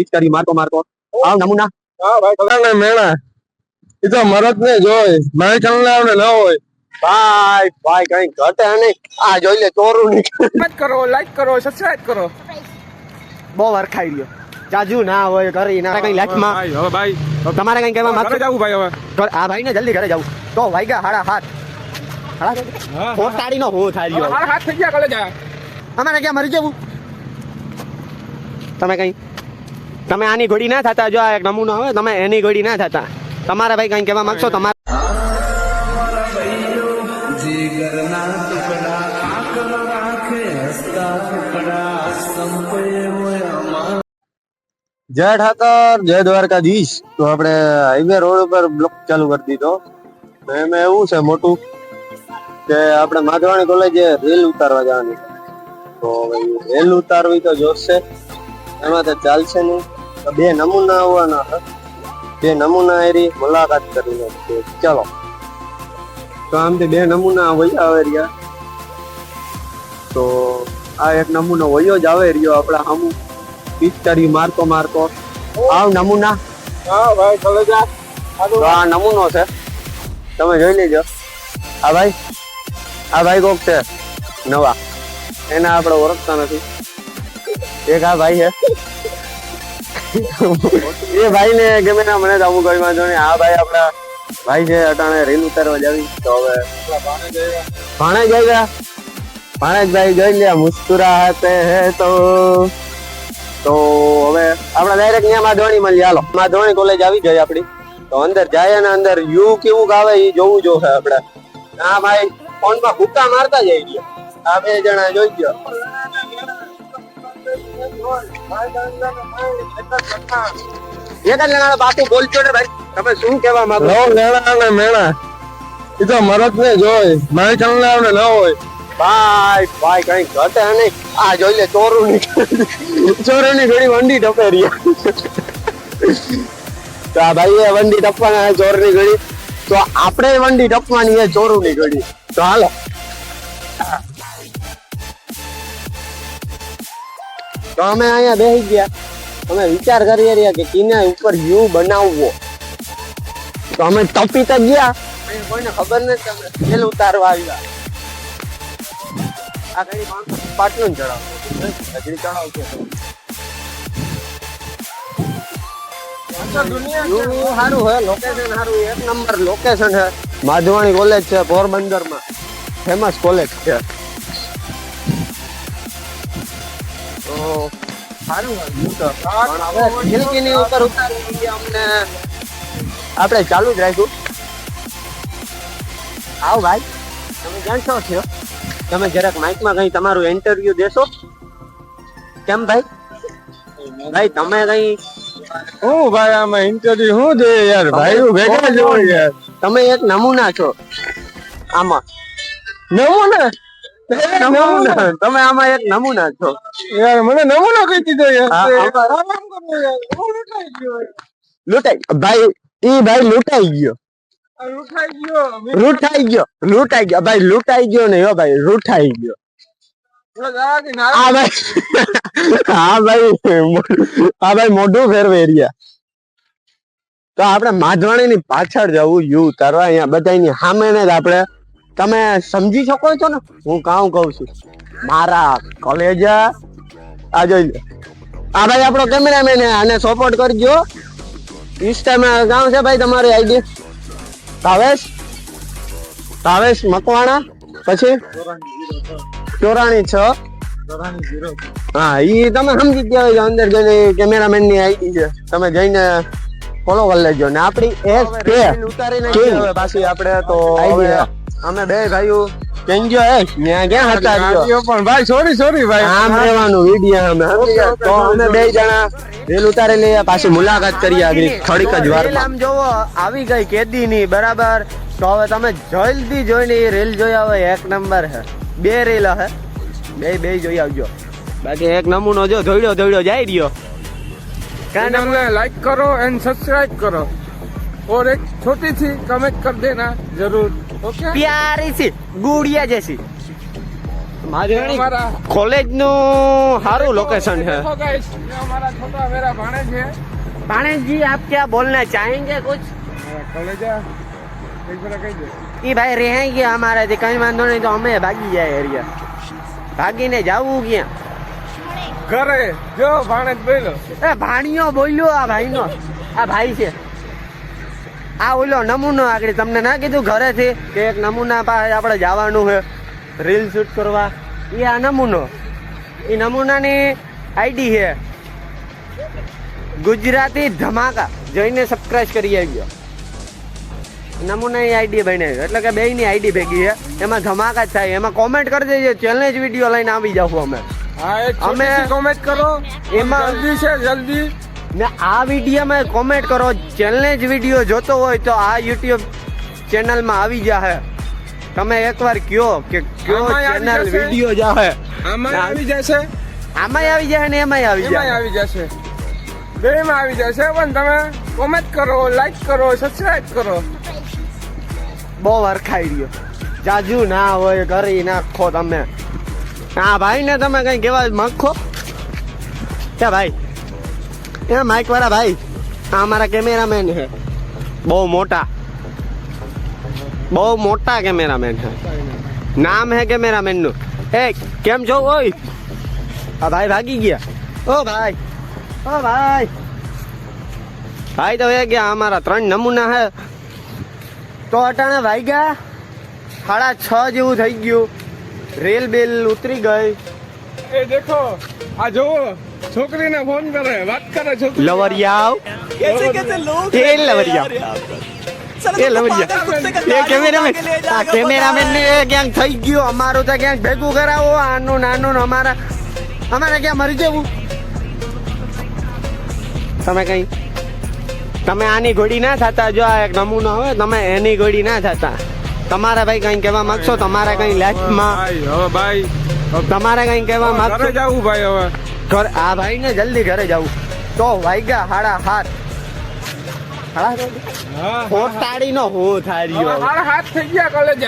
પિચકારી મારતો મારતો. આવ નમૂના. હા ભાઈ કલાને મેણા. એ તો મરદ ને જોય મારી કલાને ન હોય. ભાઈ ભાઈ કઈ ઘટે નહીં. આ જોઈ લે ચોરું ની કમેન્ટ કરો લાઈક કરો સબસ્ક્રાઇબ કરો. બહુ વરખાઈ ગયો જાજુ ના હોય ઘરે ના કઈ લાઈફમાં ભાઈ હવે ભાઈ તમારે કઈ કહેવા માંગતો ઘરે ભાઈ હવે. આ ભાઈ ને જલ્દી ઘરે જવું તો વાગ્યા હાડા હાથ. હાડા. પોતાડી નો હો થાય હાથ હાથ થઈ ગયા કલે જા. અમારે ક્યાં મરી જવું? તમે કઈ તમે આની ઘોડી ના થતા, જો આ એક નમૂનો હવે તમે એની ઘોડી ના થતા. તમારા ભાઈ કઈ કહેવા માંગશો? તમારે જય ઠાકર, જય દ્વારકાધીશ. તો આપણે હાઈવે રોડ ઉપર બ્લોક ચાલુ કરી દીધો. એમાં એવું છે મોટું કે આપણે માધવાણી કોલેજે રેલ ઉતારવા જવાની તો રેલ ઉતારવી તો જોશે. એમાં તો ચાલશે નહીં. બે નમૂના આવવાના બે નમૂના એરી મુલાકાત કરીને. ચલો. તો આમથી બે નમૂના વયા આવે રહ્યા. તો આ એક નમૂનો વયો જ આવે રહ્યો આપણા હમું. પિચકારી મારતો મારતો આવ નમૂના. હા ભાઈ ચલો જા આ. નમૂનો છે. તમે જોઈ લેજો. આ ભાઈ. આ ભાઈ કોક છે. નવા. એને આપણે ઓળખતા નથી. એક આ ભાઈ છે. એ ભાઈ ને ગમે ના મને અમુક કોઈ વાંધો નહીં. આ ભાઈ આપણા ભાઈ છે અટાણે રેલ ઉતારવા જાવી. તો હવે ભાણે જઈ ગયા. ભાણે ભાઈ જોઈ લે, મુસ્કુરાતે હે તો. તો હવે આપણે ડાયરેક્ટ ત્યાં માધવાણી મળી. હાલો, માધવાણી કોલેજ આવી ગઈ આપણી. તો અંદર જાય ને અંદર યુ કેવું ગાવે એ જોવું જોશે આપણે. હા ભાઈ ફોનમાં હુક્કા મારતા જઈ ગયો આ બે જણા જોઈ ગયો ભાઈ કઈ ઘટે નહીં આ જોઈ લે ચોરું ની ચોરું ની ઘડી વંડી ટપે રહ્યા તો આ ભાઈ એ વંડી ટપવાના ચોરની ઘડી તો આપણે વંડી ટપવાની એ ચોરું ની ઘડી. તો હાલો. તો અમે અહીંયા બેસી ગયા. અમે વિચાર કરી રહ્યા કે કિને ઉપર વ્યૂ બનાવવો. તો અમે ટપી તો ગયા. કોઈને ખબર નથી અમે ખેલ ઉતારવા આવ્યા. આ કઈ પાટલું ચડાવ હજરી ચડાવ એવું સારું હે લોકેશન સારું એક નંબર લોકેશન હે. માધવાણી કોલેજ છે પોરબંદરમાં ફેમસ કોલેજ છે. સારું ઉપર અમને. આપણે ચાલુ જ રાખ્યું. આવો ભાઈ તમે જાણશો છો? તમે જરાક માઇકમાં કઈ તમારું ઇન્ટરવ્યુ દેશો? કેમ ભાઈ? ભાઈ તમે કઈ હું ભાઈ આમાં ઇન્ટરવ્યુ શું દે યાર? ભાઈ ભેગા જ યાર. તમે એક નમૂના છો. આમાં. નમૂના? નમૂના તમે આમાં એક નમૂના છો. યાર મને નમૂનો કહી દીધો હા, હું લૂંટાઈ ગયો લૂંટાઈ ભાઈ ઈ ભાઈ લૂંટાઈ ગયો. લૂંટાઈ ગયો. લૂંટાઈ ગયો ભાઈ લૂંટાઈ ગયો ને હો ભાઈ લૂંટાઈ ગયો. નારાયણ ભાઈ હા ભાઈ હા ભાઈ મોઢું ફેરવે રહ્યા. તો આપણે માધવાણી ની પાછળ જવું યુ તારવા અહીંયા બધાની સામે ને જ આપણે તમે સમજી શકો છો ને? હું કાઉ કહું છું. મારા કોલેજ આ જોઈ લે. આ ભાઈ આપણો કેમેરામેન આને સપોર્ટ કરજો. ઇન્સ્ટામાં કામ છે ભાઈ તમારી આઈડી ભાવેશ ભાવેશ મકવાણા? પછી? ચોરાણી છ. હા એ તમે સમજી ગયા હોય અંદર જઈને કેમેરામેનની આઈડી છે. તમે જઈને ફોલો કરી લેજો. ને આપણી એક કે કિંગ પાછી આપણે તો અમે બે ભાઈઓ કેમ ગયો એ ત્યાં ક્યાં હતા ગયો પણ ભાઈ સોરી સોરી ભાઈ. આમ રહેવાનું વિડિયા અમે તો અમે બે જણા રેલ ઉતારે લઈ પાછી મુલાકાત કરી આગળ થોડીક જ વાર આમ જોવો આવી ગઈ કેદી ની બરાબર? તો હવે તમે જલ્દી જોઈને એ રેલ જોઈ આવો એક નંબર હે. બે રેલ હે. બે બે જોઈ આવજો. બાકી એક નમૂનો જો ધોડ્યો ધોડ્યો જાય રહ્યો. ચેનલને લાઈક કરો એન્ડ સબસ્ક્રાઇબ કરો. और एक छोटी सी कमेंट कर देना जरूर ओके प्यारी सी गुड़िया जैसी માધવાણી અમારા કોલેજ નું સારું લોકેશન છે देखो guys, ये हमारा छोटा मेरा भाणे છે पाणेज जी आप क्या बोलना चाहेंगे कुछ મારા કોલેજા એક વાર કહી દે એ ભાઈ રહેંગે અમારાથી કઈ વાંધો નહીં તો અમે ભાગી જાય એરિયા ભાગીને જાવું ક્યાં ઘરે જો ભાણે જ બોલ્યો એ ભાણિયો બોલ્યો આ ભાઈનો આ ભાઈ છે આ ઓલો નમૂનો આગળ તમને ના કીધું ઘરેથી કે એક નમૂના પાસે આપણે જવાનું છે. રીલ શૂટ કરવા. એ આ નમૂનો. એ નમૂનાની આઈડી છે. ગુજરાતી ધમાકા. જોઈને સબસ્ક્રાઈબ કરી આવ્યો નમૂનાની આઈડી બને એટલે કે બેયની આઈડી ભેગી છે. એમાં ધમાકા જ થાય. એમાં કોમેન્ટ કરી દેજો. ચેલેન્જ વીડિયો લઈને આવી જાવ અમે. હા અમે- કોમેન્ટ કરો. એમાં- એમાં જલ્દી છે જલ્દી. ને આ વિડીયોમાં કોમેન્ટ કરો. ચેલેન્જ વીડિયો જોતો હોય તો આ યુટ્યુબ ચેનલમાં આવી જાહે. તમે એકવાર કયો કે કયો ચેનલ જશે? વીડિયો જાહે? આમાં આવી જશે. આમાંય આવી જાય ને એમાંય આવી જશે આવી જશે. બેમાં આવી જશે. પણ તમે કોમેન્ટ કરો લાઈક કરો સબસ્ક્રાઇબ કરો. બહુ વરખાઈ રહ્યો. જાજુ ના હોય કરી નાખો તમે. હા ભાઈ ને તમે કઈ કહેવા માંગો કે ભાઈ એ માઇક વાળા ભાઈ, આ અમારા કેમેરામેન છે બહુ મોટા. બહુ મોટા કેમેરામેન છે નામ હે કેમેરામેનનું. એ કેમ છો? ઓય. આ ભાઈ ભાગી ગયા. ઓ ભાઈ. ઓ ભાઈ. ભાઈ, તો એ ગયા અમારા ત્રણ નમૂના હે. તો અટાણે ભાઈ ગયા સાડા છ જેવું થઈ ગયું. રેલ બેલ ઉતરી ગઈ. એ, દેખો. આ જોવો છોકરીને ફોન કરે વાત કરે છોકરી લવરિયાવ. કેસે કેસે લોગ એ લવરિયાવ. એ લવરિયાવ. એ કેમેરામેન આ કેમેરામેન ને ક્યાંક થઈ ગયો. અમારો તો ક્યાંક ભેગું કરાવો. આનું નાનું અમારા અમારે ક્યાં મરી જવું? તમે કઈ તમે આની ઘોડી ના થતા. જો આ એક નમૂનો હોય તમે એની ઘોડી ના થતા. તમારે ભાઈ કઈ કેવા માંગશો? તમારે કઈ લાઈફમાં હવે ભાઈ. તમારે કઈ કેવા માંગશો? જવું ભાઈ હવે. ઘર આ ભાઈ ને જલ્દી ઘરે જવું. તો વાગ્યા હાડા હાથ હાડા હા હોટાડી નો હું હારા હાથ થઈ ગયા કોલેજ